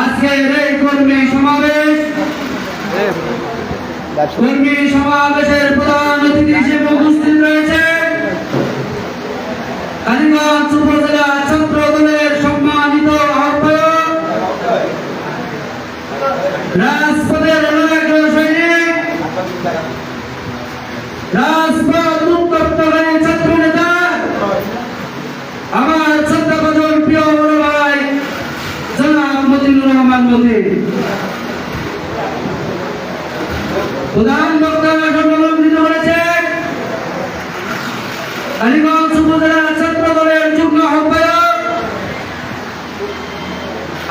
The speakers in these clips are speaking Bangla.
আজকের এই কর্মী সমাবেশ। কর্মী সমাবেশের প্রধান অতিথি হিসেবে উপস্থিত রয়েছে। কালীগঞ্জ উপজেলা প্রধান বক্তা সম্মেলন করেছেন কালীগঞ্জ উপজেলা ছাত্র দলের যুগ্ম আহ্বায়ক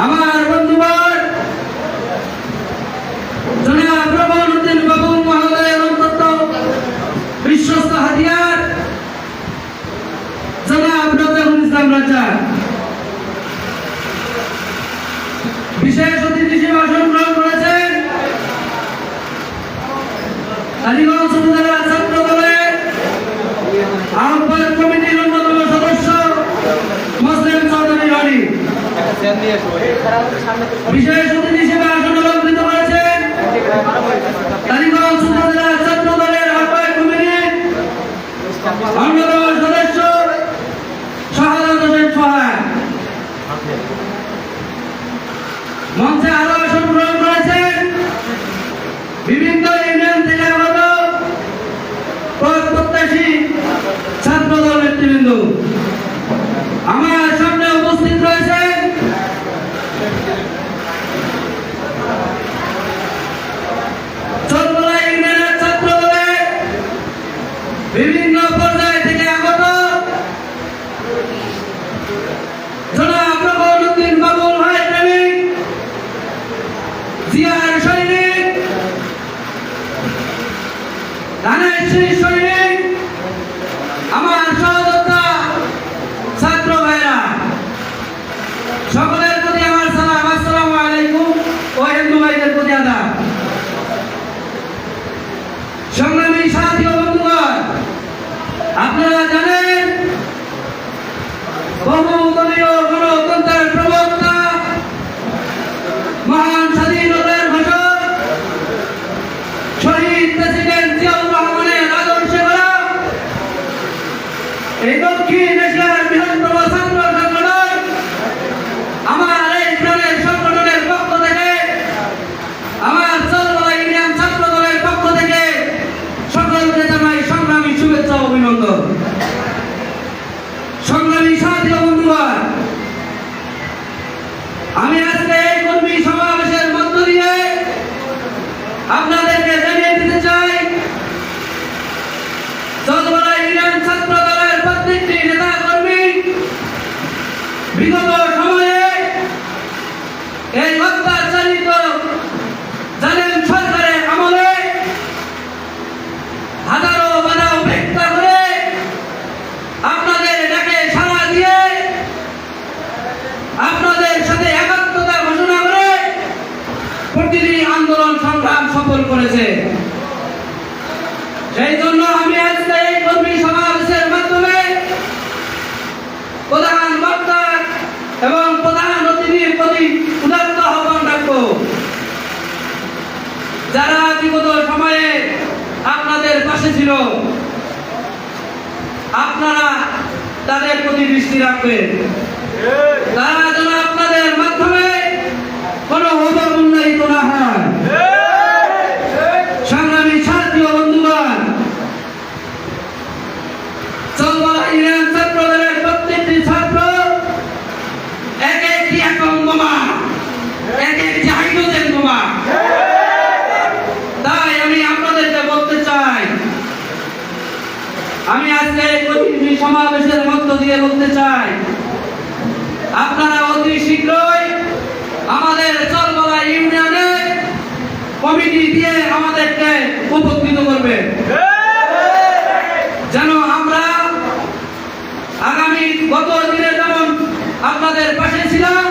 আমার বন্ধুবার জনাব রহমান উদ্দিন বাবু মহোদয়ের অন্তত বিশ্বস্ত হাতিয়ার জনাব রতেহুল ইসলাম রাজ্জাক বিশেষ অতিথি হিসেবে আসন গ্রহণ করেছেন কালীগঞ্জ উপজেলা ছাত্র দলের আহ্বায়ক কমিটির অন্যতম সদস্য মুসলিম চৌধুরী রানী বিশেষ অতিথি হিসেবে আসন অলঙ্কৃত করেছেন কালীগঞ্জ উপজেলা ছাত্র দলের আহ্বায়ক কমিটির ধানের শ্রী সৈনিক আমার এই দক্ষিণ এশিয়ার বৃহত্তম ছাত্র সংগঠন আমার এই প্রাণের সংগঠনের পক্ষ আমার চলবলা ইউনিয়ন ছাত্র দলের পক্ষ থেকে সকলকে জানাই সংগ্রামী শুভেচ্ছা অভিনন্দন সংগ্রামী সাথী ও বন্ধুগণ আমি আজকে এই কর্মী সমাবেশের মধ্য দিয়ে আপনাদেরকে জানিয়ে দিতে চাই চলবলা ইউনিয়ন ছাত্র দলের প্রত্যেকটি নেতা কর্মী বিগত সময়ে এই অত্যাচারিত সরকারের আমলে হাজারো বাধা উপেক্ষা করে আপনাদের ডাকে সাড়া দিয়ে আপনাদের সাথে একাত্মতা ঘোষণা করে প্রতিটি আন্দোলন সংগ্রাম সফল করেছে। সেই জন্য আমি আজকে এই কর্মী সমাবেশের মাধ্যমে প্রধান বক্তা এবং প্রধান অতিথির প্রতি উদাত্ত আহ্বান রাখব যারা বিগত সময়ে আপনাদের পাশে ছিল, আপনারা তাদের প্রতি দৃষ্টি রাখবেন। তারা যেন আপনাদের মাধ্যমে কোনো উন্নয়িত না হয়। আজকের প্রতিটি সমাবেশের মধ্য দিয়ে বলতে চাই, আপনারা অতি শীঘ্রই আমাদের চলবলা ইউনিয়নে কমিটি দিয়ে আমাদেরকে উপকৃত করবেন। যেন আমরা আগামী গত দিনে যেমন আপনাদের পাশে ছিলাম,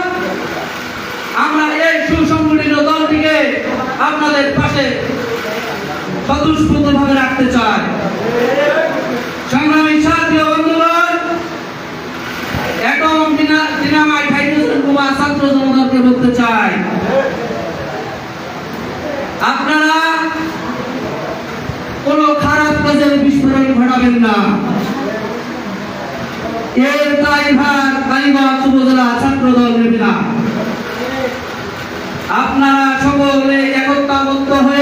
আমরা এই সুসংগঠিত দলটিকে আপনাদের পাশে স্বতঃস্ফূর্তভাবে রাখতে চাই। সংগ্রামী বন্ধুগণ ছাত্র বলতে চাই আপনারা কোন খারাপ কাজের বিস্ফোরণ ঘটাবেন না। এর তাইভার তাইবা উপজেলা ছাত্র নেবে না আপনারা সকলে একত্রাবদ্ধ হয়ে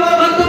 বাবা